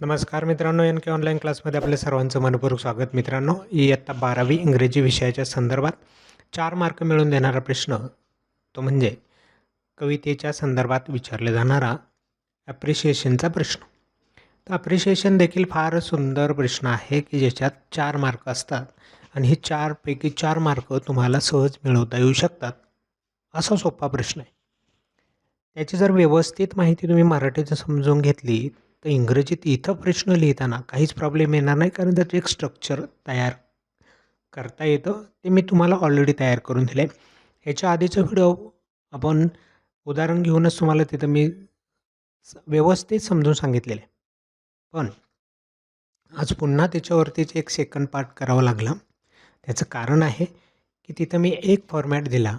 नमस्कार मित्रांनो एन के ऑनलाईन क्लासमध्ये आपल्या सर्वांचं मनपूर्वक स्वागत. मित्रांनो इयत्ता बारावी इंग्रजी विषयाच्या संदर्भात चार मार्क मिळवून देणारा प्रश्न तो म्हणजे कवितेच्या संदर्भात विचारला जाणारा ॲप्रिशिएशनचा प्रश्न. तर अप्रिशिएशन देखील फार सुंदर प्रश्न आहे की ज्याच्यात चार मार्क असतात आणि हे चारपैकी चार मार्क तुम्हाला सहज मिळवता येऊ शकतात. असा सोपा प्रश्न आहे. त्याची जर व्यवस्थित माहिती तुम्ही मराठीचं समजून घेतली तर इंग्रजीत इथं प्रश्न लिहिताना काहीच प्रॉब्लेम येणार नाही कारण त्याचं एक स्ट्रक्चर तयार करता येतं. ते मी तुम्हाला ऑलरेडी तयार करून दिलं आहे ह्याच्या आधीचं व्हिडिओ आपण उदाहरण घेऊनच तुम्हाला तिथं मी व्यवस्थित समजून सांगितलेलं आहे. पण आज पुन्हा त्याच्यावरतीच एक सेकंड पार्ट करावा लागला त्याचं कारण आहे की तिथं मी एक फॉर्मॅट दिला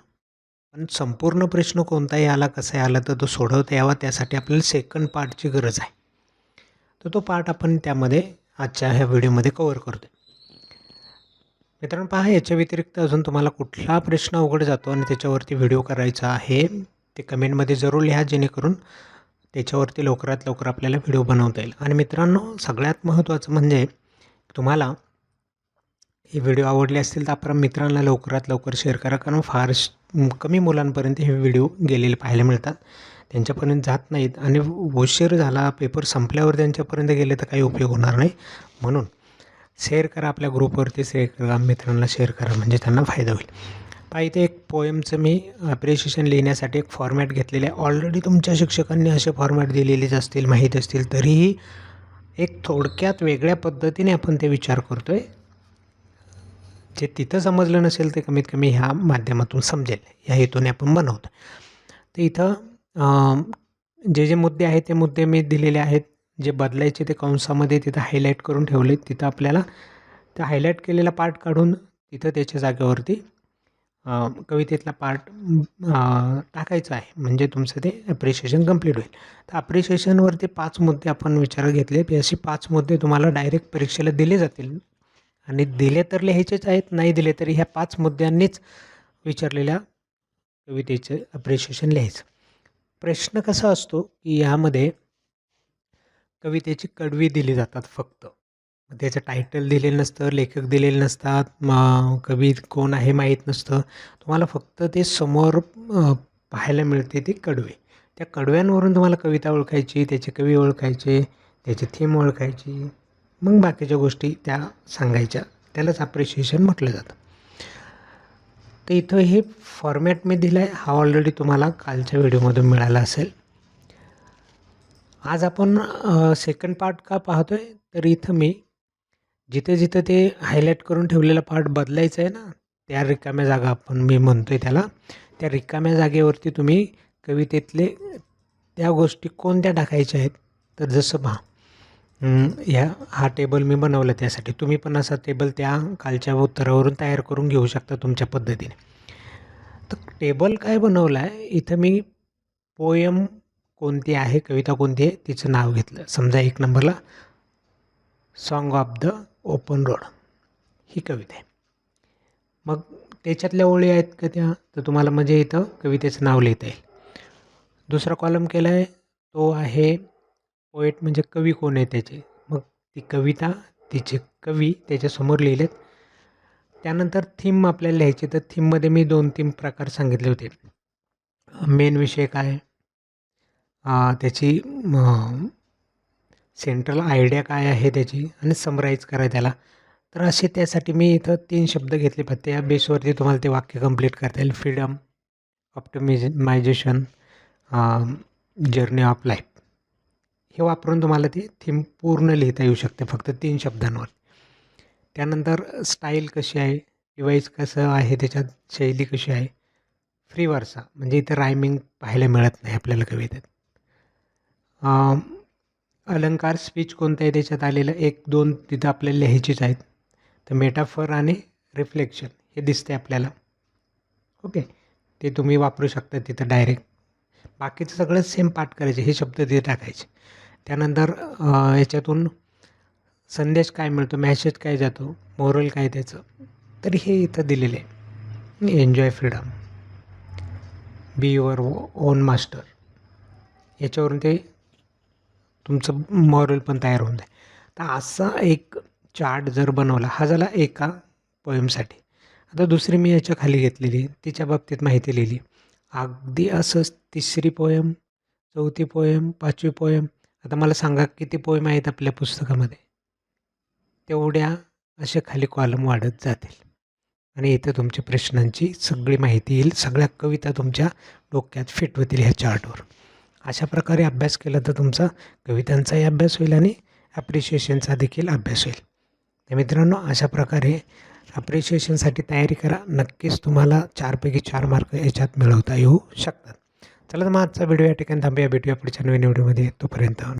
पण संपूर्ण प्रश्न कोणताही आला कसा आला तर तो सोडवता यावा त्यासाठी आपल्याला सेकंड पार्टची गरज आहे. तर तो पार्ट आपण त्यामध्ये आजच्या ह्या व्हिडिओमध्ये कवर करतो मित्रांनो पहा याच्या व्यतिरिक्त अजून तुम्हाला कुठला प्रश्न अवघड जातो आणि त्याच्यावरती व्हिडिओ करायचा आहे ते कमेंटमध्ये जरूर लिहा जेणेकरून त्याच्यावरती लवकरात लवकर आपल्याला व्हिडिओ बनवता येईल. आणि मित्रांनो सगळ्यात महत्त्वाचं म्हणजे तुम्हाला हे व्हिडिओ आवडले असतील तर आपण मित्रांना लवकरात लवकर शेअर करा कारण फार श- कमी मुलांपर्यंत हे व्हिडिओ गेलेले पाहायला मिळतात. त्यांच्यापर्यंत जात नाहीत आणि उशीर झाला पेपर संपल्यावर त्यांच्यापर्यंत गेले तर काही उपयोग होणार नाही. म्हणून शेअर करा आपल्या ग्रुपवरती शेअर करा मित्रांना शेअर करा म्हणजे त्यांना फायदा होईल. पहा इथे एक पोएमचं मी अप्रिशिएशन लिहिण्यासाठी एक फॉर्मॅट घेतलेलं आहे. ऑलरेडी तुमच्या शिक्षकांनी असे फॉर्मॅट दिलेलेच असतील माहीत असतील तरीही एक थोडक्यात वेगळ्या पद्धतीने आपण ते विचार करतो आहे जे तिथं समजलं नसेल ते कमीत कमी ह्या माध्यमातून समजेल. या हेतूने आपण बनवतो तर इथं जे जे मुद्दे आहेत ते मुद्दे मी दिलेले आहेत. जे बदलायचे ते कंसामध्ये तिथं हायलाईट करून ठेवले. तिथं आपल्याला त्या हायलाईट केलेला पार्ट काढून तिथं त्याच्या जागेवरती कवितेतला पार्ट टाकायचा आहे. म्हणजे तुमचं ते ॲप्रिशिएशन कंप्लीट होईल. तर अप्रिशिएशनवरती पाच मुद्दे आपण विचारात घेतले. की असे पाच मुद्दे तुम्हाला डायरेक्ट परीक्षेला दिले जातील. आणि दिले तर लिहायचेच आहेत नाही दिले तरी ह्या पाच मुद्द्यांनीच विचारलेल्या कवितेचं अप्रिशिएशन लिहायचं. प्रश्न कसा असतो की ह्यामध्ये कवितेची कडवी दिली जातात फक्त. त्याचं टायटल दिलेलं नसतं लेखक दिलेले नसतात मग कवी कोण आहे माहीत नसतं. तुम्हाला फक्त ते समोर पाहायला मिळते ते कडवे. त्या कडव्यांवरून तुम्हाला कविता ओळखायची त्याचे कवी ओळखायचे त्याची थीम ओळखायची मग बाकीच्या गोष्टी त्या सांगायच्या. त्यालाच अप्रिशिएशन म्हटलं जातं. तर इथं हे फॉर्मॅट मी दिलं आहे हा ऑलरेडी तुम्हाला कालच्या व्हिडिओमधून मिळाला असेल. आज आपण सेकंड पार्ट का पाहतो आहे तर इथं मी जिथे जिथं ते हायलाईट करून ठेवलेला पार्ट बदलायचं आहे ना त्या रिकाम्या जागा आपण मी म्हणतो आहे त्याला त्या रिकाम्या जागेवरती तुम्ही कवितेतले त्या गोष्टी कोणत्या टाकायच्या आहेत तर जसं पहा. ह्या हा टेबल मी बनवला त्यासाठी. तुम्ही पण असा टेबल त्या कालच्या उत्तरावरून तयार करून घेऊ शकता तुमच्या पद्धतीने. तर टेबल काय बनवलं आहे इथं मी पोयम कोणती आहे कविता कोणती आहे तिचं नाव घेतलं. समजा एक नंबरला song of the open road ही कविता आहे. मग त्याच्यातल्या ओळी आहेत का त्या? तर तुम्हाला म्हणजे इथं कवितेचं नाव लिहिता येईल. दुसरा कॉलम केला आहे तो आहे पोएट म्हणजे कवी कोण आहे त्याचे? मग ती कविता तिचे कवी त्याच्यासमोर लिहिलेत. त्यानंतर थीम आपल्याला लिहायची तर थीममध्ये मी दोन तीन प्रकार सांगितले होते. मेन विषय काय? त्याची सेंट्रल आयडिया काय आहे त्याची? आणि समराईज करा त्याला. तर असे त्यासाठी मी इथं तीन शब्द घेतले पण त्या बेसवरती तुम्हाला ते वाक्य कंप्लीट करता येईल. Freedom optimisation journey of life हे वापरून तुम्हाला ती थीम पूर्ण लिहिता येऊ शकते फक्त तीन शब्दांवर. त्यानंतर स्टाईल कशी आहे डिवाईस कसं आहे त्याच्यात शैली कशी आहे फ्री वारसा म्हणजे इथं रायमिंग पाहायला मिळत नाही आपल्याला कवितेत. अलंकार स्पीच कोणता आहे त्याच्यात आलेलं एक दोन तिथं आपल्याला लिहायचीच आहेत. तर मेटाफर आणि रिफ्लेक्शन हे दिसते आपल्याला. ओके ते तुम्ही वापरू शकता तिथं डायरेक्ट बाकीचं सगळं सेम पाठ करायचे हे शब्द तिथे टाकायचे. त्यानंतर याच्यातून संदेश काय मिळतो मॅसेज काय जातो मोरल काय त्याचं तर हे इथं दिलेलं आहे. Enjoy freedom be your own master याच्यावरून ते तुमचं मॉरल पण तयार होऊन जाईल. तर असा एक चार्ट जर बनवला हा झाला एका पोयमसाठी आता दुसरी मी याच्या खाली घेतलेली तिच्या बाबतीत माहिती लिहिली. अगदी असंच तिसरी पोयम चौथी पोयम पाचवी पोयम आता मला सांगा किती पोयम आहेत आपल्या पुस्तकामध्ये? तेवढ्या असे खाली कॉलम वाढत जातील. आणि इथं तुमच्या प्रश्नांची सगळी माहिती येईल सगळ्या कविता तुमच्या डोक्यात फिट होतील ह्या चार्टवर अशा प्रकारे अभ्यास केला तर तुमचा कवितांचाही अभ्यास होईल आणि ॲप्रिशिएशनचा देखील अभ्यास होईल. तर मित्रांनो अशा प्रकारे अप्रिशिएशनसाठी तयारी करा. नक्कीच तुम्हाला चारपैकी चार मार्क याच्यात मिळवता येऊ शकतात. चला तर मग आजचा व्हिडिओ या ठिकाणी थांबूया. भेटूया पुढच्या नवीन व्हिडिओमध्ये तोपर्यंत